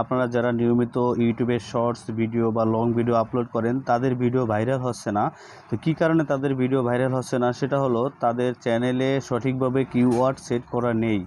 আপনারা যারা নিয়মিত ইউটিউবে শর্টস ভিডিও বা লং ভিডিও আপলোড করেন, তাদের ভিডিও ভাইরাল হচ্ছে না। তো কী কারণে তাদের ভিডিও ভাইরাল হচ্ছে না? সেটা হলো তাদের চ্যানেলে সঠিকভাবে কিওয়ার্ড সেট করা নেই।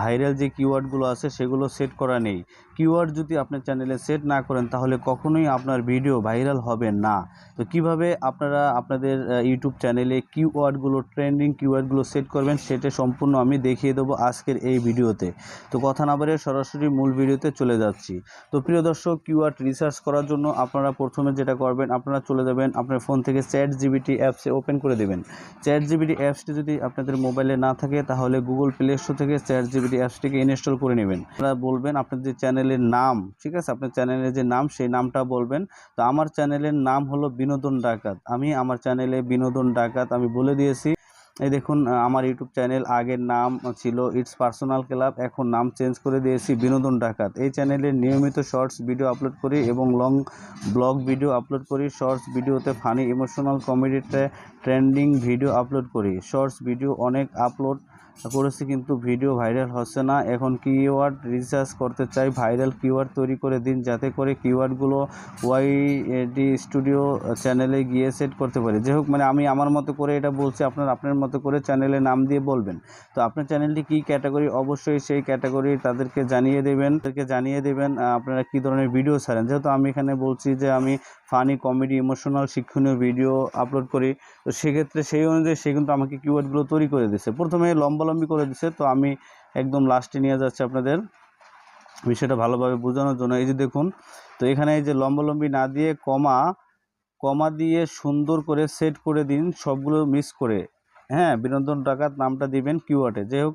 ভাইরাল যে কিওয়ার্ডগুলো আছে, সেগুলো সেট করা নেই। কিওয়ার্ড যদি আপনার চ্যানেলে সেট না করেন, তাহলে কখনোই আপনার ভিডিও ভাইরাল হবে না। তো কীভাবে আপনারা আপনাদের ইউটিউব চ্যানেলে কিওয়ার্ডগুলো, ট্রেন্ডিং কিওয়ার্ডগুলো সেট করবেন, সেটা সম্পূর্ণ আমি দেখিয়ে দেবো আজকের এই ভিডিওতে। তো কথা না বলে সরাসরি মূল ভিডিওতে চলে যাচ্ছি। তো প্রিয় দর্শক কিওয়ার্ড রিসার্চ করার জন্য আপনারা প্রথমে যেটা করবেন, আপনারা চলে যাবেন আপনার ফোন থেকে চ্যাট জিবিটি অ্যাপসে ওপেন করে দেবেন। চ্যাট জিবিটি অ্যাপসটি যদি আপনাদের মোবাইলে না থাকে, তাহলে গুগল প্লে স্টোর থেকে চ্যাট জিবিটি অ্যাপসটিকে ইনস্টল করে নেবেন। আপনারা বলবেন আপনার যে চ্যানেলের নাম, ঠিক আছে? আপনার চ্যানেলের যে নাম, সেই নামটা বলবেন। তো আমার চ্যানেলের নাম হলো বিনোদন ডাকাত। আমি আমার চ্যানেলে বিনোদন ডাকাত, আমি বলে দিয়েছি। এই দেখুন আমার ইউটিউব চ্যানেল আগের নাম ছিল ইটস পার্সোনাল ক্লাব এখন নাম চেঞ্জ করে দিয়েছি বিনোদন ডাকাত। এই চ্যানেলে নিয়মিত শর্টস ভিডিও আপলোড করি এবং লং ব্লগ ভিডিও আপলোড করি, শর্টস ভিডিওতে ফানি, ইমোশনাল কমেডিতে ট্রেন্ডিং ভিডিও আপলোড করি। শর্টস ভিডিও অনেক আপলোড করেছি কিন্তু ভিডিও ভাইরাল হচ্ছে না। এখন কিওয়ার্ড রিসার্চ করতে চাই, ভাইরাল কিওয়ার্ড তৈরি করে দিন যাতে করে কিওয়ার্ডগুলো ওয়াই ডি স্টুডিও চ্যানেলে গিয়ে সেট করতে পারি। যাই হোক মানে আমি আমার মতো করে এটা বলছি, আপনার আপনার মতো করে চ্যানেলে নাম দিয়ে বলবেন। তো আপনার চ্যানেলটি কী ক্যাটাগরি অবশ্যই সেই ক্যাটাগরি তাদেরকে জানিয়ে দেবেন। তাদেরকে জানিয়ে দেবেন আপনারা কী ধরনের ভিডিও ছাড়েন। যেহেতু আমি এখানে বলছি যে আমি ফানি কমেডি ইমোশনাল শিক্ষণীয় ভিডিও আপলোড করি, তো সেক্ষেত্রে সেই অনুযায়ী সে কিন্তু আমাকে কিওয়ার্ডগুলো তৈরি করে দিচ্ছে প্রথমে লম্বালম্বি করে দিছে, তো আমি একদম লাস্টে নিয়ে যাচ্ছি আপনাদের বিষয়টা ভালোভাবে বোঝানোর জন্য। এই যে দেখুন, তো এখানে এই যে লম্বালম্বি না দিয়ে কমা কমা দিয়ে সুন্দর করে সেট করে দিন, সবগুলো মিস করে। হ্যাঁ বিনোদন ডাকাত নামটা দিবেন কিওয়ার্ডে যাই হোক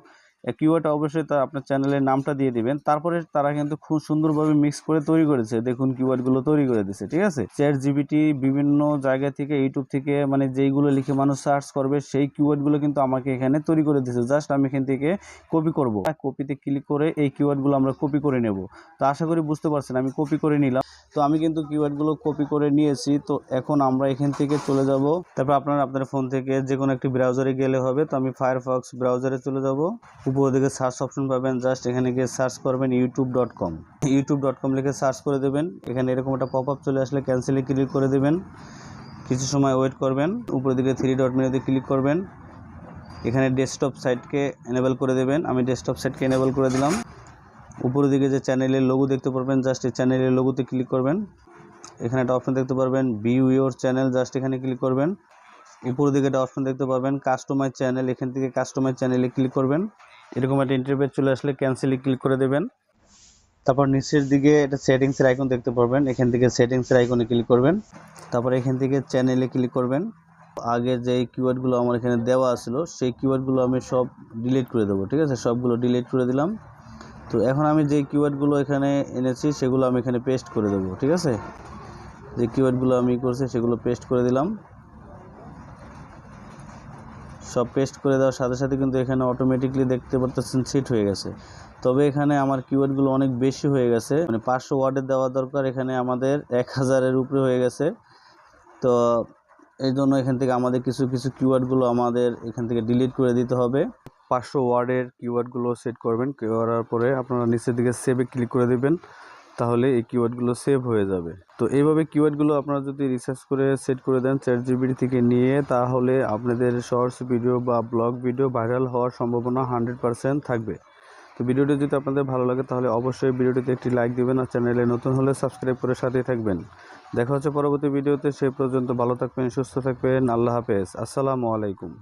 কিওয়ার্ডে অবশ্যই তার আপনার চ্যানেলের নামটা দিয়ে দিবেন। তারপরে তারা কিন্তু খুব সুন্দরভাবে মিক্স করে তৈরি করেছে। দেখুন কিওয়ার্ডগুলো তৈরি করে দিছে, ঠিক আছে? চ্যাট জিবিটি বিভিন্ন জায়গা থেকে ইউটিউব থেকে মানে যেইগুলো লিখে মানুষ সার্চ করবে, সেই কিওয়ার্ডগুলো কিন্তু আমাকে এখানে তৈরি করে দিচ্ছে জাস্ট আমি এখান থেকে কপি করব। কপিতে ক্লিক করে এই কিওয়ার্ডগুলো আমরা কপি করে নেব। তো আশা করি বুঝতে পারছেন, আমি কপি করে নিলাম। তো আমি কিন্তু কিওয়ার্ডগুলো কপি করে নিয়েছি, তো এখন আমরা এখান থেকে চলে যাব। তারপর আপনারা আপনার ফোন থেকে যে কোনো একটি ব্রাউজারে গেলে হবে, তো আমি ফায়ারফক্স ব্রাউজারে চলে যাব। উপর দিকে সার্চ অপশন পাবেন জাস্ট এখানে গিয়ে সার্চ করবেন YouTube dot com YouTube dot com লিখে সার্চ করে দেবেন, এখানে এরকম একটা পপ আপ চলে আসলে ক্যান্সেলে ক্লিক করে দেবেন। কিছু সময় ওয়েট করবেন, উপরের দিকে থ্রি ডট মেনুতে ক্লিক করবেন। এখানে ডেস্কটপ সাইটকে এনেবল করে দেবেন, আমি ডেস্কটপ সাইটকে এনেবল করে দিলাম। উপরের দিকে যে চ্যানেলের লোগো দেখতে পারবেন জাস্ট এই চ্যানেলের লোগোতে ক্লিক করবেন। এখানে একটা অপশন দেখতে পারবেন ভিউ ইউর চ্যানেল জাস্ট এখানে ক্লিক করবেন। উপরের দিকে একটা অপশন দেখতে পারবেন কাস্টমাইজ চ্যানেল এখান থেকে কাস্টমাইজ চ্যানেলে ক্লিক করবেন। এরকম একটা ইন্টারভিউ চলে আসলে ক্যান্সেলে ক্লিক করে দেবেন। তারপর নিচের দিকে একটা সেটিংসের আইকন দেখতে পারবেন, এখান থেকে সেটিংসের আইকনে ক্লিক করবেন। তারপর এখান থেকে চ্যানেলে ক্লিক করবেন। আগে যে কিওয়ার্ডগুলো আমার এখানে দেওয়া ছিল, সেই কিওয়ার্ডগুলো আমি সব ডিলিট করে দেবো, ঠিক আছে? সবগুলো ডিলিট করে দিলাম। তো এখন আমি যে কিওয়ার্ডগুলো এখানে এনেছি, সেগুলো আমি এখানে পেস্ট করে দেবো, ঠিক আছে? যে কিওয়ার্ডগুলো আমি করছি, সেগুলো পেস্ট করে দিলাম। সব পেস্ট করে দেওয়ার সাথে সাথে কিন্তু এখানে অটোমেটিকলি দেখতে পারতেছেন সেট হয়ে গেছে। তবে এখানে আমার কিওয়ার্ডগুলো অনেক বেশি হয়ে গেছে। মানে পাঁচশো ওয়ার্ডের দেওয়া দরকার এখানে আমাদের, এক হাজারের উপরে হয়ে গেছে। তো এই জন্য এখান থেকে আমাদের কিছু কিছু কিওয়ার্ডগুলো আমাদের এখান থেকে ডিলিট করে দিতে হবে। পাঁচশো ওয়ার্ডের কিওয়ার্ডগুলো সেট করবেন। করার পরে আপনারা নিচের দিকে সেভে ক্লিক করে দেবেন, তাহলে এই কিওয়ার্ডগুলো সেভ হয়ে যাবে। তো এইভাবে কিওয়ার্ডগুলো আপনারা যদি রিসার্চ করে সেট করে দেন চ্যাট জিবিটি থেকে নিয়ে, তাহলে আপনাদের শর্টস ভিডিও বা ব্লগ ভিডিও ভাইরাল হওয়ার সম্ভাবনা হান্ড্রেড পারসেন্ট থাকবে। তো ভিডিওটি যদি আপনাদের ভালো লাগে, তাহলে অবশ্যই ভিডিওটিতে একটি লাইক দিবেন আর চ্যানেলে নতুন হলে সাবস্ক্রাইব করে সাথেই থাকবেন। দেখা হচ্ছে পরবর্তী ভিডিওতে সেই পর্যন্ত ভালো থাকবেন, সুস্থ থাকবেন, আল্লাহ হাফেজ। আসসালামু আলাইকুম।